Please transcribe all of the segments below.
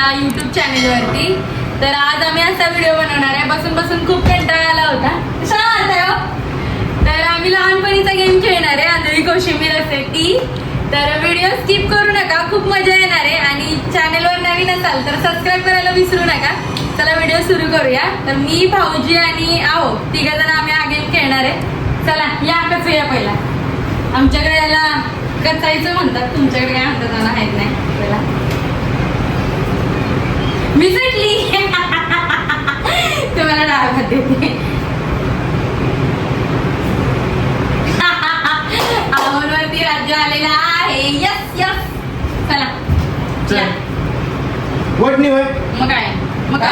आहे माझ्या युट्यूब चॅनेलवरती तर आज आम्ही असा व्हिडिओ बनवणार आहे. बसून बसून खूप कंटाळा आला होता. कशाला आलताय हो? तर आम्ही लहानपणीचा गेम खेळणार आहे. आंधळी कोशिंबीर असते ती. तर व्हिडिओ स्किप करू नका. खूप मजा येणार आहे. आणि चॅनेलवर नवीन असाल तर सबस्क्राईब करायला विसरू नका. चला व्हिडिओ सुरू करूया. तर मी भाऊजी आणि आहो तिघ जण आम्ही हा गेम खेळणार आहे. चला या कचूया पहिला. आमच्याकडे याला कचायचं म्हणतात. तुमच्याकडे काय म्हणतात? मला माहीत नाही. पहिला मी सुटली तुम्हाला डाळ भात देते. आवडवरती राज्य आलेला आहे. यस यस चला. या. वटणी होय मग काय? मग काय.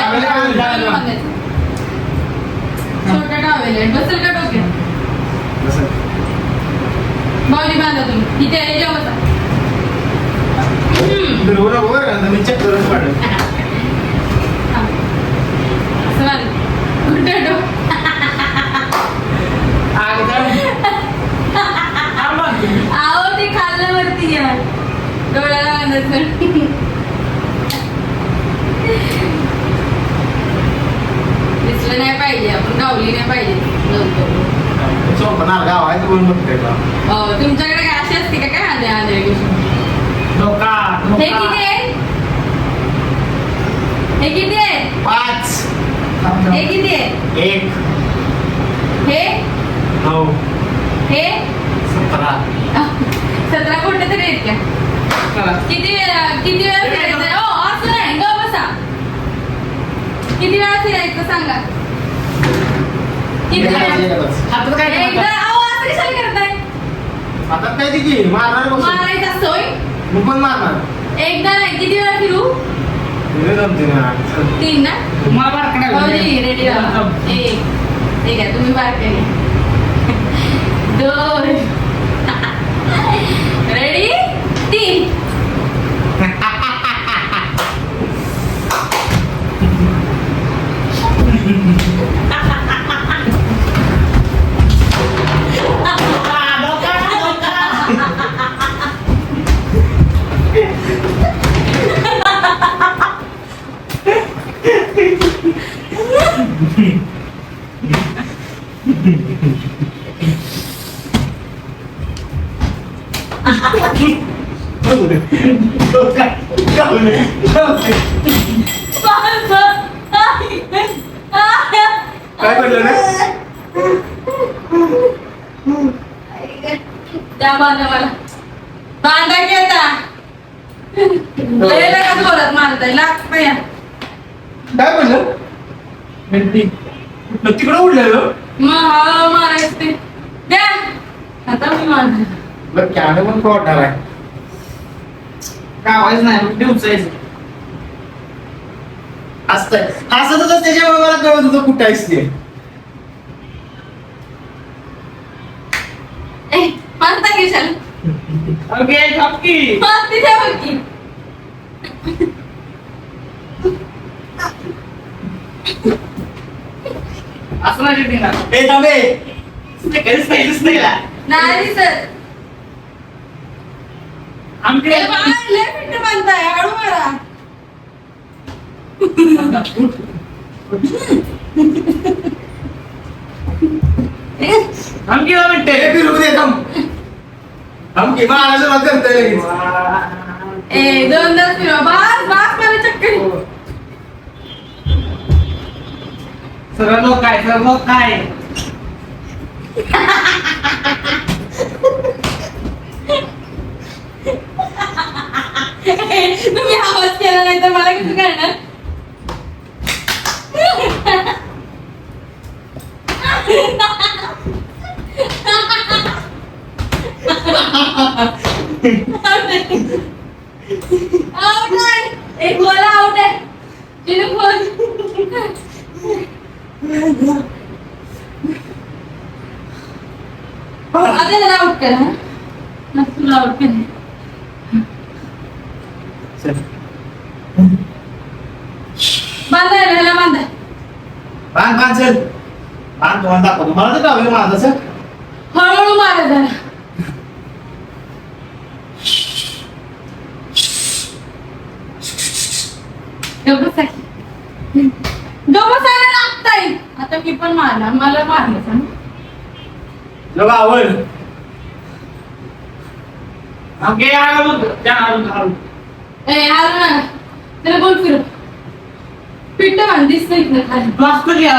छोटा टावेल आहे. बसेल का डोक्यात? बस बावली बांधा तुम्ही. इथे याच्या बरं का, मी चेक करून पाडलं असं बांध. उलटं डोकं. आहो ते खाल्लं वरती या डोळ्याला बांधायचं दिसलं नाही पाहिजे आपण गावली नाही पाहिजे गाव आहे तुमच्याकडे काय अशी असते का? काय आंधळे गोष्ट हे किती आहे? हे किती आहे? पाच. हे किती आहे? एक. हे? नऊ. हे? सतरा. सतरा कोणते तरी आहेत का? किती वेळा किती वेळा फिरायचं ओ असं नाही. ग बसा. किती वेळा फिरायचं सांगा? किती वेळा? हातात काय एकदा करणार? अहो असं कशाला करताय? हातात काय दिली मारणार बसून. मारायचा सोय? मी पण मारणार. एकदा नाही. किती वेळा फिरू? हे जमते ना. चल. तीन ना? भाऊजी रेडी राहा एक. ठीक आहे तुम्ही बार काय पडलं ना त्या बांधा मला. बोलत मारताय काय पडलं तिकडं उडलं मग मारायचं ते. द्या. आता मी मारणार. बरं कॅमेरा पण पडणार आहे. गावायच नाही दिवसायचं असतंय. हसतच त्याच्यामुळे मला कळत होतं कुठं आहेस ते. ए मारता चल ओके मार तिथे बघ की असं नाही. ए थांबे पाहिजेच नाही? नाही दिसत आमचे आमची दहा मिनिटं. ए फिरू दे थांब. थांब की महाराज मत करतोय लगेच. ए दोनदा फिरवा बस बस मला चक्कर. सरळ लोक काय सरळ लोक काय. तुम्ही आवाज केला नाही तर मला कसं कळणार? आउट आहे. एक बोला आउट आहे. चिनू बोल आता त्याला आउट करा. हं? नक्की तुला आउट करा चल. बांधा ह्याला बांधा चल बांध तुम्हाला दाखवतो. मला तर गावी माझं सर हळूहळू मारा जरा गप्प बसा. की. गप्प बसायला लागतंय आता मी पण मारणार. मला मारलं सांग. तुला आवड आमके आलो त्या आलो आलो ए आलो ना त्याला बोल फिरू. पिट्ट दिसत इथं खाली. मस्त घ्या.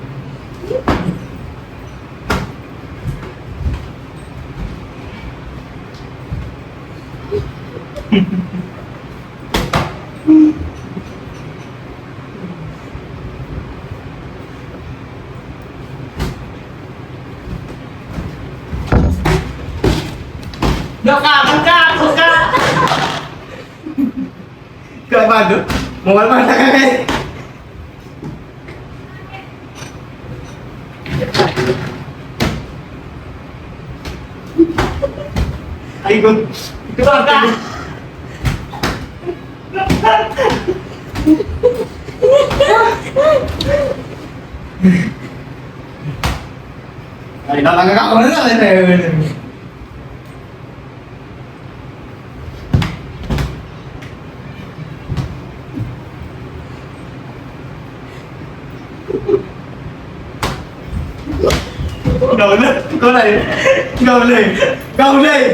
काय बांधू मोबाईल मारला का काय आई गो धोका आई ना लागा का बरं झालं गावलं? कोण आहे? गावलंय गावलंय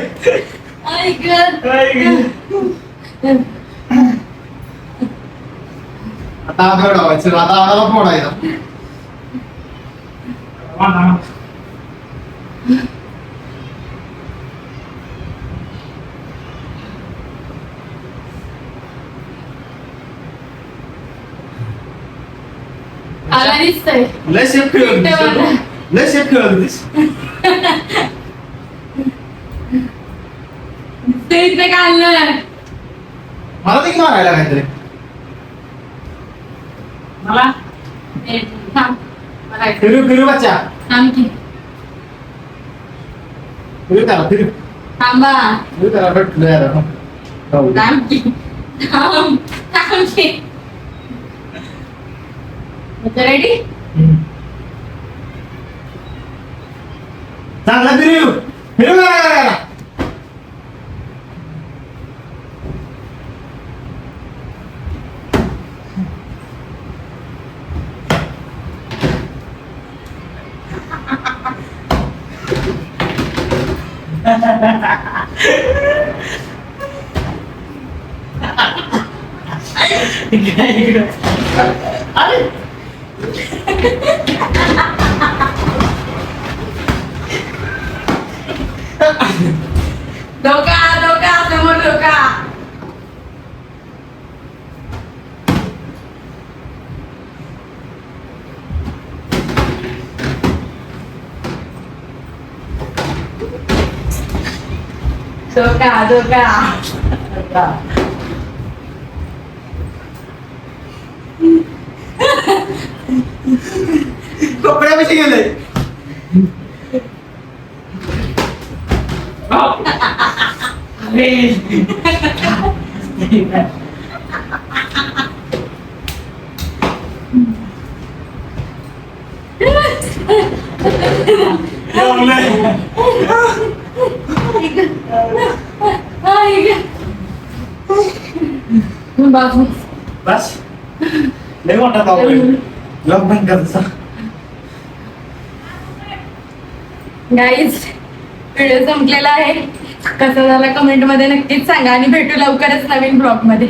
आता आगाव लावायचं आता आगाव फोडायचा आला दिसतंय. लय शेप खेळत ते बघा. होतीस. लय शेप खेळत ते इथे काढलं मला ते मारायला काहीतरी मला ए, थांब मला ऐक. फिरू फिरू बच्चा थांब की फिरू त्याला फिरू थांबा फिरू त्याला भेटलो यार गावलं. थांब की थांब थांब की रेडी हम्म. चांगला फिरू फिरू का अरे धोका धोका समोर धोका धोका धोका कपड्यापाशी गेले अरे बाबू बस नाही मोठा ताव लॉक बंद कर गाईज व्हिडिओ संपलेला आहे. कसं झाला कमेंटमध्ये नक्कीच सांगा आणि भेटू लवकरच नवीन ब्लॉगमध्ये.